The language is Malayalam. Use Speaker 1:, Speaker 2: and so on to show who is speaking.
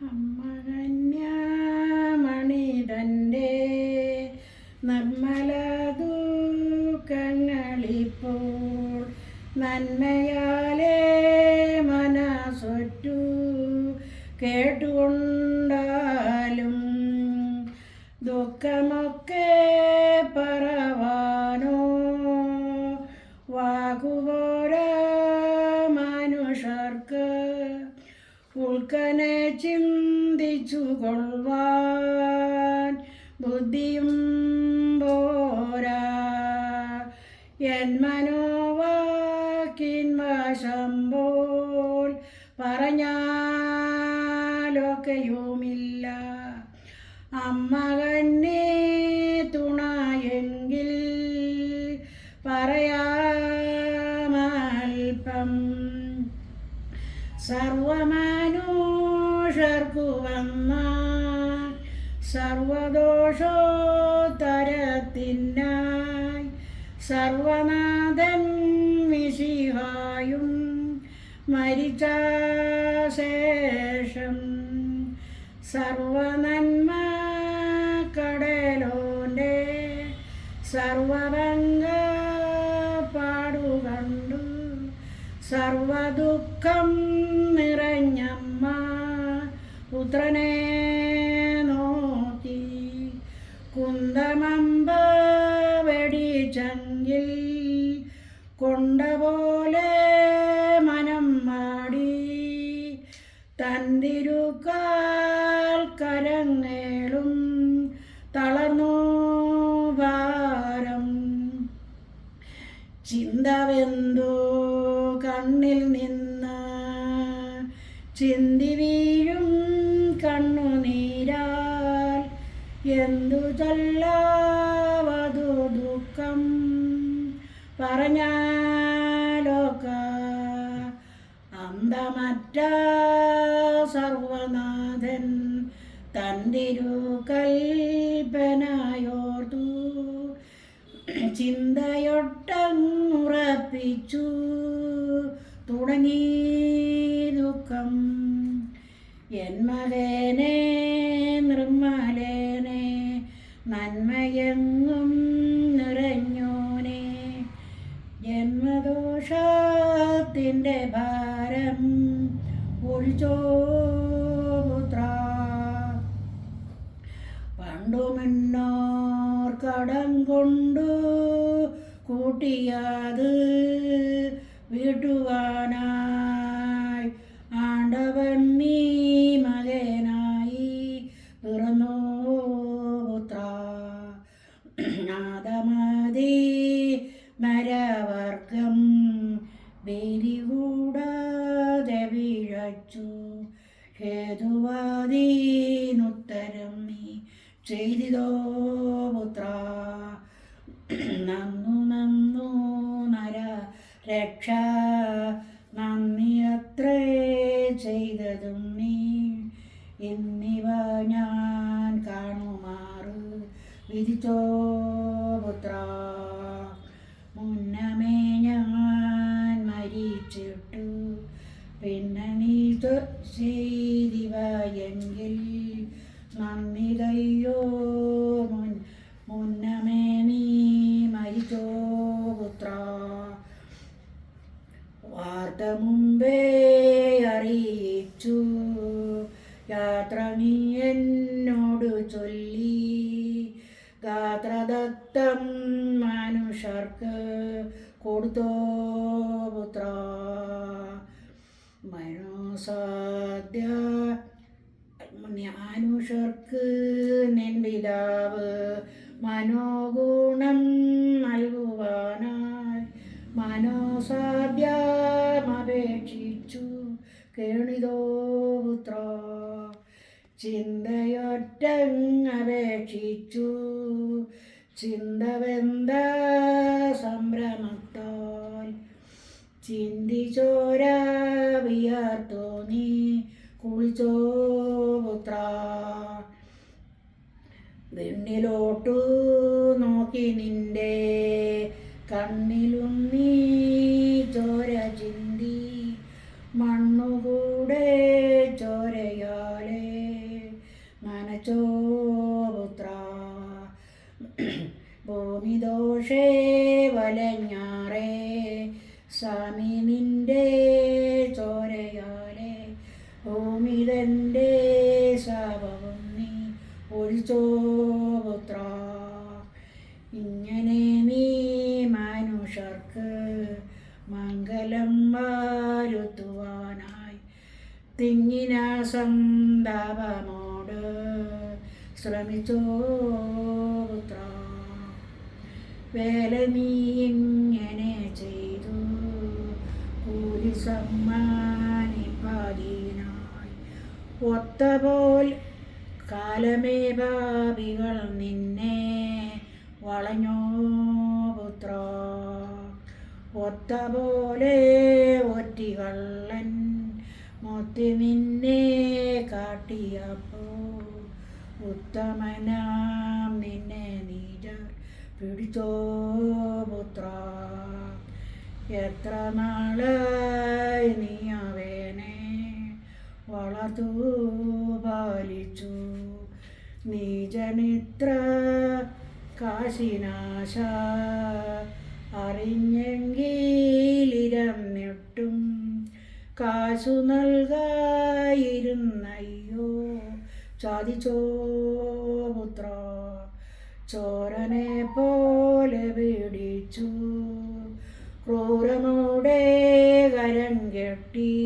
Speaker 1: അമ്മ തന്റെ നിർമ്മല ദുഃഖങ്ങളിപ്പോൾ നന്മയാലേ മനസ്സൊറ്റു കേട്ടുകൊണ്ടാലും ദുഃഖമൊക്കെ പറവാനോ വാകുപോരാ മനുഷ്യർക്ക് ഉൾക്കനെ ചിന്തിച്ചു കൊള്ളുവാൻ ബുദ്ധിയും പോരാ. എൻ മനോവാക്കിൻ പോൽ പറഞ്ഞാലൊക്കെയുമില്ല. അമ്മ കന്നെ തുണയെങ്കിൽ പറയാമൽപ്പം. സർവമനുഷ്യർക്കു സർവദോഷോത്തരത്തിനായി സർവനാഥൻ വിശിഹായും മരിച്ച ശേഷം സർവനന്മ കടലോന്റെ സർവരംഗ പാടുകണ്ടു. സർവദുഃഖം നിറഞ്ഞമ്മ പുത്രനെ തന്തിരുക്കാൽ കരങ്ങേളും തളർന്നു ഭാരം. ചിന്തവെന്തു കണ്ണിൽ നിന്ന് ചിന്തി വീഴും കണ്ണുനീരാൽ. എന്തു ചൊല്ലാവതു ദുഃഖം പറഞ്ഞാലോക സർവനാഥൻ തന്തിരു കൽപ്പനായോർത്തു ചിന്തയൊട്ടങ്ങുറപ്പിച്ചു തുടങ്ങി ദുഃഖം. എൻ മകനെ നിർമ്മലേനെ നന്മയെങ്ങും നിറഞ്ഞോനെ ജന്മദോഷത്തിന്റെ ഭാരം ഒഴിച്ചോത്ര. പുത്ര പണ്ടു മുന്നോർ കടം കൊണ്ടു കൂട്ടിയത് വീട്ടുവാനായി ഹേതുവാദീനുത്തരം നീ ചെയ്തിതോ പുത്ര? നന്നു നന്നു നര രക്ഷ നന്ദി അത്രേ ചെയ്തതും നീ. എന്നിവ ഞാൻ കാണുമാറ്. വിധിച്ചോ പുത്ര? മുമ്പേ അറിയിച്ചു. യാത്ര നീ എന്നോട് ചൊല്ലി. ഗാത്രദത്തം മനുഷ്യർക്ക് കൊടുത്തോ പുത്ര. മനോസാദ്യ മനുഷ്യർക്ക് നിൻ പിതാവ് മനോഗുണം നൽകുവാനായി. മനോസാധ്യമപേക്ഷിച്ചു കേണിതോ പുത്ര ചിന്തയൊറ്റങ്ങപേക്ഷിച്ചു. ചിന്തവെന്ത സംഭ്രമത്തോൽ ചിന്തിച്ചോര വിയർത്തോ നീ കുളിച്ചോ വെണ്ണിലോട്ടു നോക്കി നിന്റെ കണ്ണിലും നീ ചോര ചിന്തി. മണ്ണുകൂടെ ചോരയാലെ പുത്ര ഭൂമിദോഷേ വലഞ്ഞാറേ സ്വാമി നിന്റെ ചോരയാലെ. ഭൂമിതന്റെ ശാപവും നീ ഒഴിച്ചോ തിങ്ങിന സന്താപമോട് ശ്രമിച്ചോ പുത്ര. വേല നീ ഇങ്ങനെ ചെയ്തു കൂലി സമ്മാനിപ്പാതീനായി. ഒത്ത പോൽ കാലമേ ഭാവികൾ നിന്നെ വളഞ്ഞോ പുത്ര. ഒത്ത പോലെ ഒറ്റികള്ളൻ മൊത്തി നിന്നെ കാട്ടിയപ്പോ ഉത്തമനാം നിന്നെ നീജർ പിടിച്ചോ പുത്ര. എത്ര നാളായി നീ അവനെ വളർത്തു പാലിച്ചു. നീജനിത്ര കാശിനാശ അറിഞ്ഞെങ്കിലിരന്നിട്ടും കാശു നൽകായിരുന്നയ്യോ? ചാതിച്ചോ പുത്ര ചോരനെ പോലെ പിടിച്ചു. ക്രൂരമോടെ കരം കെട്ടി